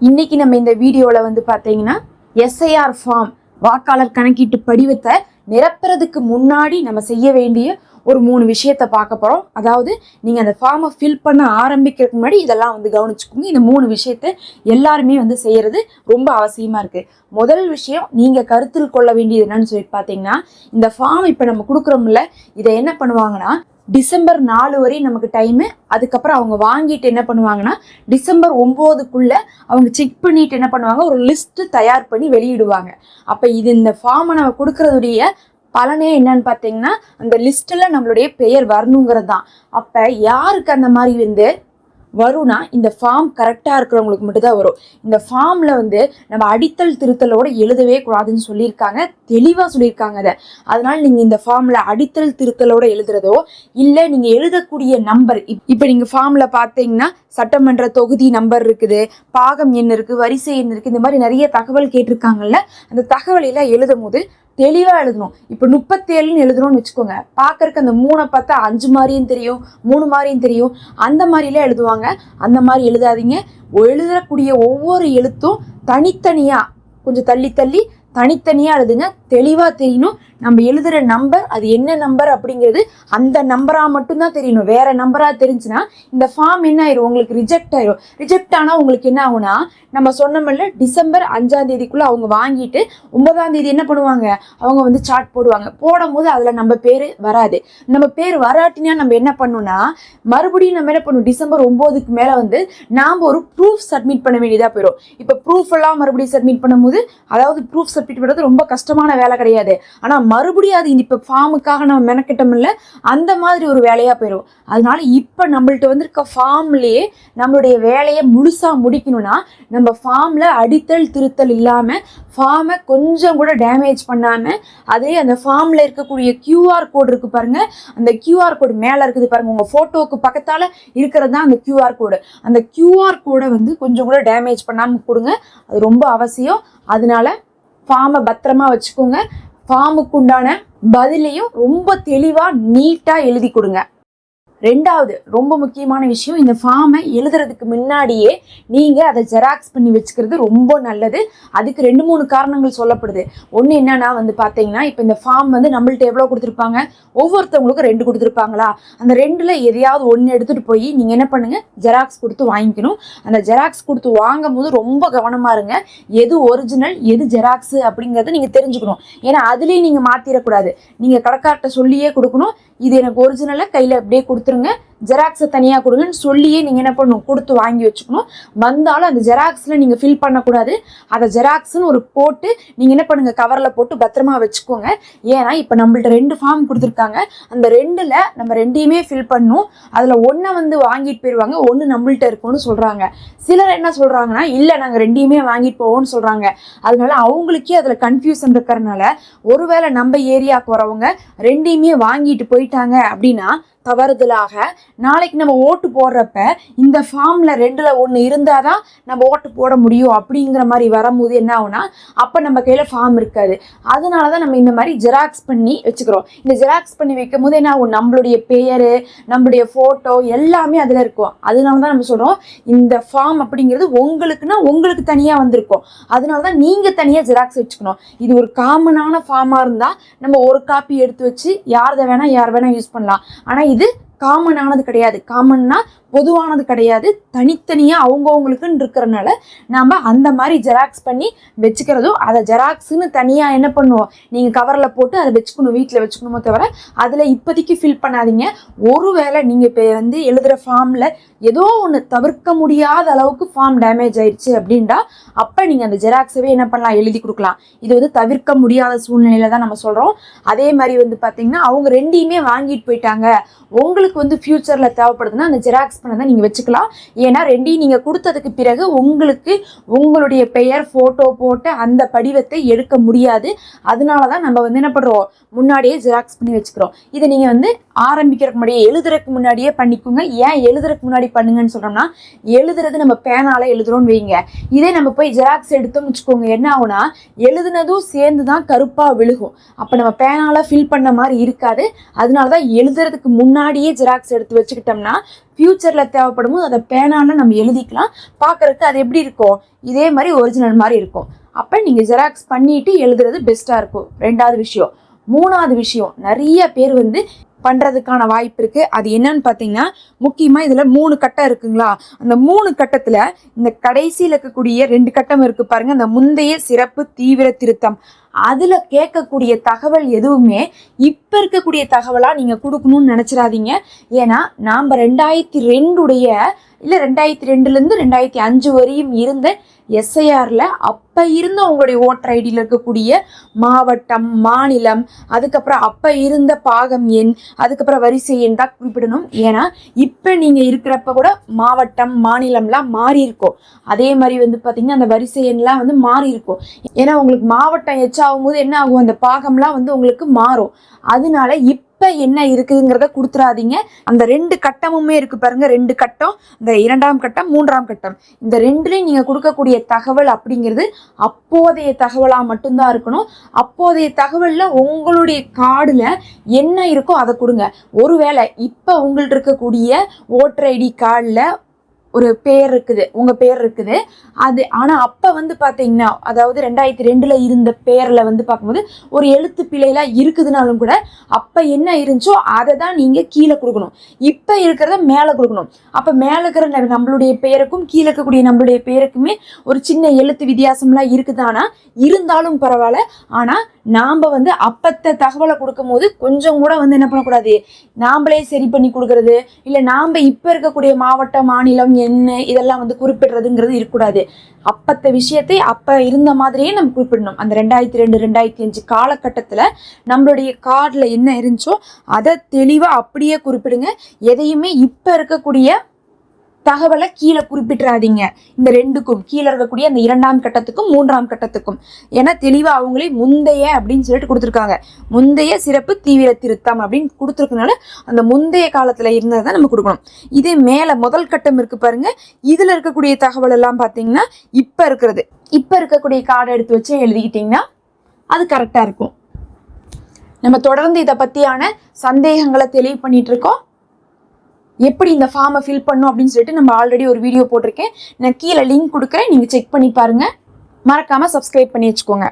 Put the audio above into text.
இன்னைக்கு நம்ம இந்த வீடியோவில் வந்து பார்த்தீங்கன்னா எஸ்ஐஆர் ஃபார்ம் வாக்காளர் கணக்கீட்டு படிவத்தை நிரப்புறதுக்கு முன்னாடி நம்ம செய்ய வேண்டிய ஒரு மூணு விஷயத்த பார்க்க போகிறோம் அதாவது நீங்கள் அந்த ஃபார்மை ஃபில் பண்ண ஆரம்பிக்கிறதுக்கு முன்னாடி இதெல்லாம் வந்து கவனிச்சுக்கோங்க. இந்த மூணு விஷயத்த எல்லாருமே வந்து செய்கிறது ரொம்ப அவசியமாக இருக்குது முதல் விஷயம் நீங்கள் கருத்தில் கொள்ள வேண்டியது என்னன்னு சொல்லி பார்த்தீங்கன்னா இந்த ஃபார்ம் இப்போ நம்ம கொடுக்குறோம்ல இதை என்ன பண்ணுவாங்கன்னா டிசம்பர் நாலு வரை நமக்கு டைமு அதுக்கப்புறம் அவங்க வாங்கிட்டு என்ன பண்ணுவாங்கன்னா டிசம்பர் ஒம்போதுக்குள்ள அவங்க செக் பண்ணிட்டு என்ன பண்ணுவாங்க ஒரு லிஸ்ட் தயார் பண்ணி வெளியிடுவாங்க. அப்போ இது இந்த ஃபார்மை நம்ம கொடுக்கறதுடைய பலனே என்னன்னு பார்த்தீங்கன்னா அந்த லிஸ்ட்டில் நம்மளுடைய பெயர் வரணுங்கிறது தான். அப்போ யாருக்கு அந்த மாதிரி வந்து வரும்னா இந்த ஃபார்ம் கரெக்டாக இருக்கிறவங்களுக்கு மட்டும்தான் வரும். இந்த ஃபார்மில் வந்து நம்ம அடித்தல் திருத்தலோடு எழுதவே கூடாதுன்னு சொல்லியிருக்காங்க. தெளிவாக சொல்லியிருக்காங்க அதை. அதனால் நீங்கள் இந்த ஃபார்மில் அடித்தல் திருத்தலோடு எழுதுறதோ இல்லை நீங்கள் எழுதக்கூடிய நம்பர் இப்போ நீங்கள் ஃபார்மில் பார்த்தீங்கன்னா சட்டமன்ற தொகுதி நம்பர் இருக்குது பாகம் எண் இருக்குது வரிசை எண் இருக்குது இந்த மாதிரி நிறைய தகவல் கேட்டிருக்காங்கல்ல அந்த தகவலையெல்லாம் எழுதும் போது தெளிவாக எழுதணும். இப்போ முப்பத்தேழுன்னு எழுதுறோம்னு வச்சுக்கோங்க. பார்க்கறக்கு அந்த மூணை பார்த்தா அஞ்சு மாதிரியும் தெரியும் மூணு மாதிரியும் தெரியும். அந்த மாதிரிலாம் எழுதுவாங்க. அந்த மாதிரி எழுதாதீங்க. எழுதக்கூடிய ஒவ்வொரு எழுத்தும் தனித்தனியாக கொஞ்சம் தள்ளி தள்ளி தனித்தனியாக எழுதுங்க. தெளிவாக தெரியணும். நம்ம எழுதுகிற நம்பர் அது என்ன நம்பர் அப்படிங்கிறது அந்த நம்பராக மட்டும்தான் தெரியணும். வேற நம்பராக தெரிஞ்சுன்னா இந்த ஃபார்ம் என்ன ஆயிரும்? உங்களுக்கு ரிஜெக்ட் ஆயிரும். ரிஜெக்ட் ஆனால் உங்களுக்கு என்ன ஆகும்னா நம்ம சொன்னோம்ல டிசம்பர் அஞ்சாம் தேதிக்குள்ளே அவங்க வாங்கிட்டு ஒன்பதாம் தேதி என்ன பண்ணுவாங்க? அவங்க வந்து சார்ட் போடுவாங்க. போடும் போது அதில் நம்ம பேர் வராது. நம்ம பேர் வராட்டினா நம்ம என்ன பண்ணணும்னா மறுபடியும் நம்ம என்ன பண்ணுவோம் டிசம்பர் ஒம்போதுக்கு மேலே வந்து நாம் ஒரு ப்ரூஃப் சப்மிட் பண்ண வேண்டியதாக போயிடும் இப்போ ப்ரூஃப் எல்லாம் மறுபடியும் சப்மிட் பண்ணும்போது அதாவது ப்ரூஃப் சப்மிட் பண்ணுறது ரொம்ப கஷ்டமான வேலை கிடையாது. ஆனால் மறுபடியும் அது இப்போ ஃபார்முக்காக நம்ம மெனக்கிட்டோம்ல அந்த மாதிரி ஒரு வேலையாக போயிடும் அதனால இப்போ நம்மள்ட்ட வந்திருக்க ஃபார்ம்லேயே நம்மளுடைய வேலையை முழுசாக முடிக்கணும்னா நம்ம ஃபார்மில் அடித்தல் திருத்தல் இல்லாமல் ஃபார்மை கொஞ்சம் கூட டேமேஜ் பண்ணாமல் அதே அந்த ஃபார்மில் இருக்கக்கூடிய கியூஆர் கோடு இருக்குது பாருங்கள் அந்த கியூஆர் கோடு மேலே இருக்குது பாருங்கள் உங்கள் ஃபோட்டோவுக்கு பக்கத்தால் இருக்கிறது தான் அந்த கியூஆர் கோடு அந்த கியூஆர் கோடை வந்து கொஞ்சம் கூட டேமேஜ் பண்ணாமல் கொடுங்க. அது ரொம்ப அவசியம். அதனால ஃபார்மை பத்திரமா வச்சுக்கோங்க. ஃபார்முக்கு உண்டான பதிலையும் ரொம்ப தெளிவாக நீட்டாக எழுதி கொடுங்க. ரெண்டாவது ரொம்ப முக்கியமான விஷயம் இந்த ஃபார்மை எழுதுறதுக்கு முன்னாடியே நீங்கள் அதை ஜெராக்ஸ் பண்ணி வச்சுக்கிறது ரொம்ப நல்லது. அதுக்கு ரெண்டு மூணு காரணங்கள் சொல்லப்படுது. ஒன்று என்னன்னா வந்து பார்த்தீங்கன்னா இப்போ இந்த ஃபார்ம் வந்து நம்மள்ட்ட எவ்வளோ கொடுத்துருப்பாங்க? ஒவ்வொருத்தவங்களுக்கும் ரெண்டு கொடுத்துருப்பாங்களா? அந்த ரெண்டில் எதையாவது ஒன்று எடுத்துகிட்டு போய் நீங்கள் என்ன பண்ணுங்கள் ஜெராக்ஸ் கொடுத்து வாங்கிக்கணும். அந்த ஜெராக்ஸ் கொடுத்து வாங்கும் போது ரொம்ப கவனமாக இருங்க. எது ஒரிஜினல் எது ஜெராக்ஸு அப்படிங்கிறத நீங்கள் தெரிஞ்சுக்கணும். ஏன்னா அதுலேயும் நீங்கள் மாற்றிடக்கூடாது நீங்கள் கடைக்கார்ட்ட சொல்லியே கொடுக்கணும். இது எனக்கு ஒரிஜினலாக கையில் அப்படியே கொடுத்து கொடுத்துருங்க. ஜெராக்ஸை தனியாக கொடுங்கன்னு சொல்லியே நீங்கள் என்ன பண்ணணும்? கொடுத்து வாங்கி வச்சுக்கணும். வந்தாலும் அந்த ஜெராக்ஸில் நீங்கள் ஃபில் பண்ணக்கூடாது. அதை ஜெராக்ஸ்னு ஒரு போட்டு நீங்கள் என்ன பண்ணுங்கள் கவரில் போட்டு பத்திரமா வச்சுக்கோங்க. ஏன்னா இப்போ நம்மள்ட்ட ரெண்டு ஃபார்ம் கொடுத்துருக்காங்க. அந்த ரெண்டில் நம்ம ரெண்டையுமே ஃபில் பண்ணணும். அதில் ஒன்றை வந்து வாங்கிட்டு போயிடுவாங்க ஒன்று நம்மள்ட்ட இருக்கும்னு சொல்கிறாங்க சிலர் என்ன சொல்கிறாங்கன்னா இல்லை நாங்கள் ரெண்டையுமே வாங்கிட்டு போவோம்னு சொல்கிறாங்க அதனால அவங்களுக்கே அதில் கன்ஃபியூசன் இருக்கிறனால ஒருவேளை நம்ம ஏரியாவுக்கு வரவங்க ரெண்டையுமே வாங்கிட்டு போயிட்டாங்க அப்படின்னா தவறுதலாக நாளைக்கு நம்ம ஓட்டு போடுறப்ப இந்த ஃபார்மில் ரெண்டில் ஒன்று இருந்தால் தான் நம்ம ஓட்டு போட முடியும் அப்படிங்கிற மாதிரி வரும்போது என்ன ஆகுனா அப்போ நம்ம கையில் ஃபார்ம் இருக்காது. அதனால தான் நம்ம இந்த மாதிரி ஜெராக்ஸ் பண்ணி வச்சுக்கிறோம். இந்த ஜெராக்ஸ் பண்ணி வைக்கும் போது என்ன ஆகும்? நம்மளுடைய பெயர் நம்மளுடைய ஃபோட்டோ எல்லாமே அதில் இருக்கும். அதனால தான் நம்ம சொல்கிறோம் இந்த ஃபார்ம் அப்படிங்கிறது உங்களுக்குன்னா உங்களுக்கு தனியாக வந்திருக்கும். அதனால தான் நீங்கள் தனியாக ஜெராக்ஸ் வச்சுக்கணும். இது ஒரு காமனான ஃபார்மாக இருந்தால் நம்ம ஒரு காப்பி எடுத்து வச்சு யாரதை வேணால் யார் வேணால் யூஸ் பண்ணலாம். ஆனால் இது neydi? காமனானது கிடையாது. காமன்னா பொதுவானது கிடையாது. தனித்தனியாக அவங்கவுங்களுக்குன்னு இருக்கிறனால நாம் அந்த மாதிரி ஜெராக்ஸ் பண்ணி வச்சுக்கிறதும் அதை ஜெராக்ஸ்னு தனியாக என்ன பண்ணுவோம்? நீங்கள் கவரில் போட்டு அதை வச்சுக்கணும் வீட்டில் வச்சுக்கணுமோ தவிர அதில் இப்போதைக்கு ஃபில் பண்ணாதீங்க. ஒருவேளை நீங்கள் இப்போ வந்து எழுதுகிற ஃபார்மில் ஏதோ ஒன்று தவிர்க்க முடியாத அளவுக்கு ஃபார்ம் டேமேஜ் ஆயிடுச்சு அப்படின்டா அப்போ நீங்கள் அந்த ஜெராக்ஸவே என்ன பண்ணலாம்? எழுதி கொடுக்கலாம். இது வந்து தவிர்க்க முடியாத சூழ்நிலையில தான் நம்ம சொல்கிறோம் அதே மாதிரி வந்து பார்த்தீங்கன்னா அவங்க ரெண்டையுமே வாங்கிட்டு போயிட்டாங்க. உங்களுக்கு வந்து ஃப்யூச்சரில் தேவைப்படுதுன்னா அந்த ஜெராக்ஸ் பண்ணதை நீங்கள் வச்சுக்கலாம். ஏன்னா ரெண்டையும் நீங்கள் கொடுத்ததுக்கு பிறகு உங்களுக்கு உங்களுடைய பெயர் ஃபோட்டோ போட்டு அந்த படிவத்தை எடுக்க முடியாது. அதனால தான் நம்ம வந்து என்ன பண்ணுறோம் முன்னாடியே ஜெராக்ஸ் பண்ணி வச்சுக்கிறோம். இதை நீங்கள் வந்து ஆரம்பிக்கிறதுக்கு முன்னாடியே எழுதுறதுக்கு முன்னாடியே பண்ணிக்கோங்க. ஏன் எழுதுறதுக்கு முன்னாடி பண்ணுங்கன்னு சொல்கிறோம்னா எழுதுறது நம்ம பேனால எழுதுறோம்னு வைங்க. இதே நம்ம போய் ஜெராக்ஸ் எடுத்தோம்னு வச்சுக்கோங்க என்ன ஆகுனா எழுதுனதும் சேர்ந்து தான் கருப்பாக விழுகும். அப்போ நம்ம பேனால ஃபில் பண்ண மாதிரி இருக்காது. அதனால தான் எழுதுறதுக்கு முன்னாடியே ஜெராக்ஸ் எடுத்து வச்சுக்கிட்டோம்னா ஃப்யூச்சரில் தேவைப்படும் போது அதை பேனான்னு நம்ம எழுதிக்கலாம். பார்க்கறதுக்கு அது எப்படி இருக்கும்? இதே மாதிரி ஒரிஜினல் மாதிரி இருக்கும். அப்போ நீங்கள் ஜெராக்ஸ் பண்ணிட்டு எழுதுறது பெஸ்ட்டாக இருக்கும். ரெண்டாவது விஷயம். மூணாவது விஷயம். நிறைய பேர் வந்து பண்ணுறதுக்கான வாய்ப்பு இருக்குது அது என்னன்னு பார்த்தீங்கன்னா முக்கியமாக இதில் மூணு கட்டம் இருக்குங்களா? அந்த மூணு கட்டத்தில் இந்த கடைசியில் இருக்கக்கூடிய ரெண்டு கட்டம் இருக்குது பாருங்கள் அந்த முந்தைய சிறப்பு தீவிர திருத்தம். அதில் கேட்கக்கூடிய தகவல் எதுவுமே இப்போ இருக்கக்கூடிய தகவலாக நீங்கள் கொடுக்கணும்னு நினச்சிடாதீங்க. ஏன்னா நாம் ரெண்டாயிரத்தி ரெண்டுடைய இல்லை ரெண்டாயிரத்தி ரெண்டுலேருந்து ரெண்டாயிரத்தி அஞ்சு வரையும் இருந்த எஸ்ஐஆரில் அப்போ இருந்த உங்களுடைய ஓட்டர் ஐடியில் இருக்கக்கூடிய மாவட்டம் மாநிலம் அதுக்கப்புறம் அப்போ இருந்த பாகம் எண் அதுக்கப்புறம் வரிசை எண் தான் குறிப்பிடணும். ஏன்னா இப்போ நீங்கள் இருக்கிறப்ப கூட மாவட்டம் மாநிலம்லாம் மாறி இருக்கும். அதே மாதிரி வந்து பார்த்திங்கன்னா அந்த வரிசை எண்லாம் வந்து மாறி இருக்கும். ஏன்னா உங்களுக்கு மாவட்டம் எச்சா ஆகும்போது என்ன ஆகும்? அந்த பாகம்லாம் வந்து உங்களுக்கு மாறும். அதனால இப்போ என்ன இருக்குதுங்கிறத கொடுத்துறாதீங்க. அந்த ரெண்டு கட்டமுமே இருக்கு பாருங்க. ரெண்டு கட்டம் இந்த இரண்டாம் கட்டம் மூன்றாம் கட்டம். இந்த ரெண்டுலையும் நீங்கள் கொடுக்கக்கூடிய தகவல் அப்படிங்கிறது அப்போதைய தகவலாக மட்டும்தான் இருக்கணும். அப்போதைய தகவலில் உங்களுடைய கார்டில் என்ன இருக்கோ அதை கொடுங்க. ஒருவேளை இப்போ உங்கள்கிட்ட இருக்கக்கூடிய ஓட்டர் ஐடி கார்டில் ஒரு பேர் இருக்குது உங்கள் பேர் இருக்குது. அது ஆனால் அப்போ வந்து பார்த்தீங்கன்னா அதாவது ரெண்டாயிரத்தி ரெண்டில் இருந்த பேரில் வந்து பார்க்கும்போது ஒரு எழுத்து பிழையெல்லாம் இருக்குதுனாலும் கூட அப்போ என்ன இருந்துச்சோ அதை தான் நீங்கள் கீழே கொடுக்கணும். இப்போ இருக்கிறத மேலே கொடுக்கணும். அப்போ மேலே இருக்கிற ந- நம்மளுடைய பேருக்கும் கீழே இருக்கக்கூடிய நம்மளுடைய பேருக்குமே ஒரு சின்ன எழுத்து வித்தியாசம்லாம் இருக்குதானா? இருந்தாலும் பரவாயில்ல. ஆனால் நாம் வந்து அப்பத்த தகவலை கொடுக்கும்போது கொஞ்சம் கூட வந்து என்ன பண்ணக்கூடாது? நாம்ளே சரி பண்ணி கொடுக்கறது இல்லை நாம் இப்போ இருக்கக்கூடிய மாவட்டம் மாநிலம் என்ன இதெல்லாம் வந்து குறிப்பிடுறதுங்கிறது இருக்கக்கூடாது. அப்பத்த விஷயத்தை அப்போ இருந்த மாதிரியே நம்ம குறிப்பிடணும். அந்த ரெண்டாயிரத்தி ரெண்டு ரெண்டாயிரத்தி அஞ்சு காலகட்டத்தில் நம்மளுடைய கார்டில் என்ன இருந்துச்சோ அதை தெளிவாக அப்படியே குறிப்பிடுங்க. எதையுமே இப்போ இருக்கக்கூடிய தகவலை கீழே குறிப்பிட்டுறாதீங்க. இந்த ரெண்டுக்கும் கீழே இருக்கக்கூடிய அந்த இரண்டாம் கட்டத்துக்கும் மூன்றாம் கட்டத்துக்கும். ஏன்னா தெளிவாக அவங்களே முந்தைய அப்படின்னு சொல்லிட்டு கொடுத்துருக்காங்க. முந்தைய சிறப்பு தீவிர திருத்தம் அப்படின்னு கொடுத்துருக்கனால அந்த முந்தைய காலத்தில் இருந்ததை தான் நம்ம கொடுக்கணும். இதே மேலே முதல் கட்டம் இருக்கு பாருங்க. இதில் இருக்கக்கூடிய தகவல் எல்லாம் பார்த்தீங்கன்னா இப்போ இருக்கிறது. இப்போ இருக்கக்கூடிய கார்டை எடுத்து வச்சு எழுதிக்கிட்டிங்கன்னா அது கரெக்டாக இருக்கும். நம்ம தொடர்ந்து இதை பற்றியான சந்தேகங்களை தெளிவு பண்ணிட்டு இருக்கோம். எப்படி இந்த ஃபார்மை ஃபில் பண்ணும் அப்படின்னு சொல்லிட்டு நம்ம ஆல்ரெடி ஒரு வீடியோ போட்டிருக்கேன். நான் கீழே லிங்க் கொடுக்குறேன். நீங்கள் செக் பண்ணி பாருங்கள் மறக்காமல் சப்ஸ்கிரைப் பண்ணி வச்சுக்கோங்க.